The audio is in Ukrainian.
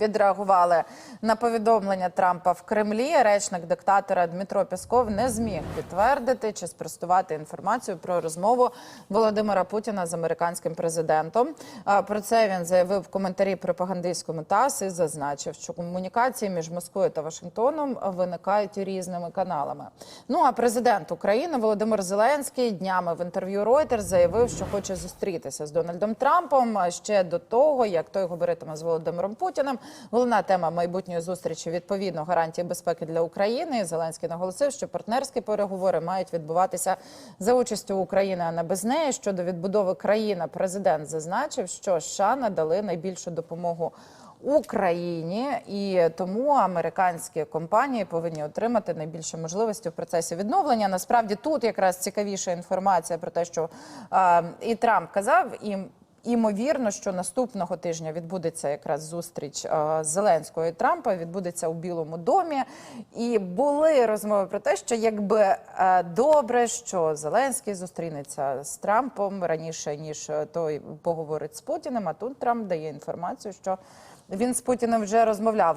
відреагували на повідомлення Трампа в Кремлі. Речник диктатора Дмитро Пісков не зміг підтвердити чи спростувати інформацію про розмову Володимира Путіна з американським президентом. Про це він заявив в коментарі пропагандистському ТАСС і зазначив, що комунікації між Москвою та Вашингтоном виникають різними каналами. Ну а президент України Володимир Зеленський днями в інтерв'ю Reuters заявив, що хоче зустрітися з Дональдом Трампом ще до того, як той говоритиме з Володимиром Путіним. Головна тема майбутньої зустрічі відповідно гарантії безпеки для України. Зеленський наголосив, що партнерські переговори мають відбуватися за участю України, а не без неї. Щодо відбудови країни, президент зазначив, що США надали найбільшу допомогу. Україні і тому американські компанії повинні отримати найбільше можливості в процесі відновлення. Насправді тут якраз цікавіша інформація про те, що е, і Трамп казав, і Імовірно, що наступного тижня відбудеться якраз зустріч е, Зеленського і Трампа. Відбудеться у Білому домі. І були розмови про те, що якби е, добре, що Зеленський зустрінеться з Трампом раніше ніж е, той поговорить з Путіним. А тут Трамп дає інформацію, що він з Путіним вже розмовляв.